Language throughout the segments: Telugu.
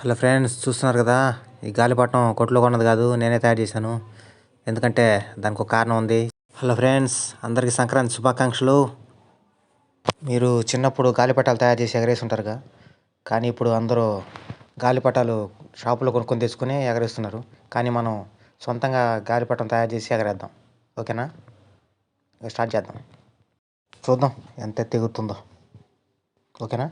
హలో ఫ్రెండ్స్ చూస్తున్నారు కదా? ఈ గాలిపటం కొట్లో కొన్నది కాదు నేనే తయారు చేశాను. ఎందుకంటే దానికి ఒక కారణం ఉంది. హలో ఫ్రెండ్స్ అందరికీ సంక్రాంతి శుభాకాంక్షలు. మీరు చిన్నప్పుడు గాలిపటాలు తయారు చేసి ఎగరేసి ఉంటారుగా కానీ ఇప్పుడు అందరూ గాలిపటాలు షాపులో కొనుక్కొని తెచ్చుకుని ఎగరేస్తున్నారు. కానీ మనం సొంతంగా గాలిపటం తయారు చేసి ఎగరేద్దాం. ఓకేనా? స్టార్ట్ చేద్దాం. చూద్దాం ఎంత ఎత్తు ఎగురుతుందో. ఓకేనా?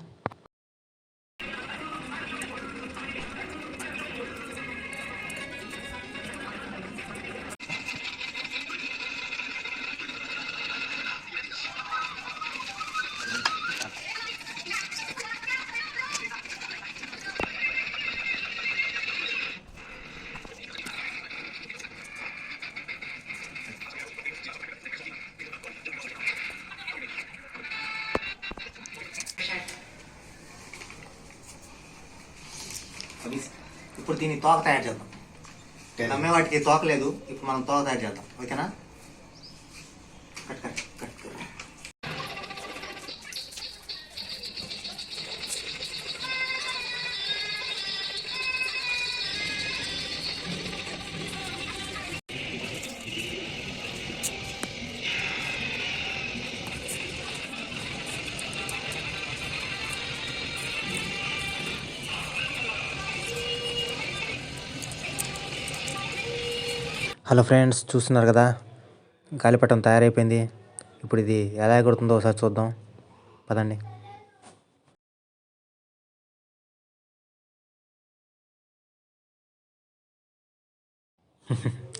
ఇప్పుడు దీన్ని తోక తయారు చేద్దాం. నమ్మే వాటికి తోక లేదు ఇప్పుడు మనం తోక తయారు చేద్దాం. ఓకేనా? హలో ఫ్రెండ్స్ చూస్తున్నారు కదా? గాలిపటం తయారైపోయింది. ఇప్పుడు ఇది ఎలా ఎగురుతుందో ఒకసారి చూద్దాం. పదండి.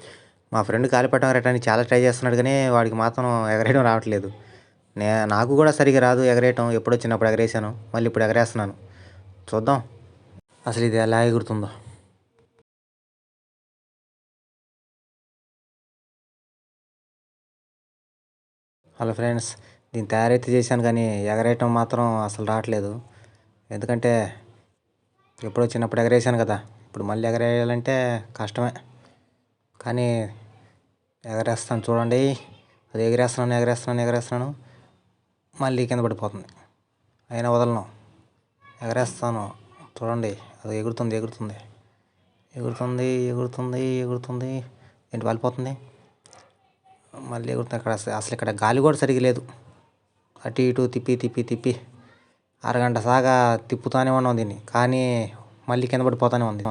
మా ఫ్రెండ్ గాలిపటం ఎగరటానికి చాలా ట్రై చేస్తున్నాడు కానీ వాడికి మాత్రం ఎగరేయడం రావట్లేదు. నే నాకు కూడా సరిగా రాదు ఎగరేయటం. ఎప్పుడు వచ్చినప్పుడు ఎగరేసాను మళ్ళీ ఇప్పుడు ఎగరేస్తున్నాను. చూద్దాం. అసలు ఇది ఎలా ఎగురుతుందో. హలో ఫ్రెండ్స్ దీన్ని తయారైతే చేశాను కానీ ఎగరేయటం మాత్రం అసలు రావట్లేదు. ఎందుకంటే ఎప్పుడో చిన్నప్పుడు ఎగరేసాను కదా ఇప్పుడు మళ్ళీ ఎగరేయాలంటే కష్టమే. కానీ ఎగరేస్తాను చూడండి. అది ఎగిరేస్తున్నాను ఎగరేస్తున్నాను ఎగరేస్తున్నాను. మళ్ళీ కింద పడిపోతుంది. అయినా వదలను. ఎగరేస్తాను. చూడండి అది ఎగురుతుంది ఎగురుతుంది. ఎగురుతుంది ఎగురుతుంది ఎగురుతుంది. ఏంటి వాలిపోతుంది? మళ్ళీ కూడా అక్కడ అసలు ఇక్కడ గాలి కూడా సరిగా లేదు. అటు ఇటు తిప్పి తిప్పి తిప్పి అరగంట సాగా తిప్పుతానే ఉన్నాం దీన్ని. కానీ మళ్ళీ కింద పడిపోతానే ఉంది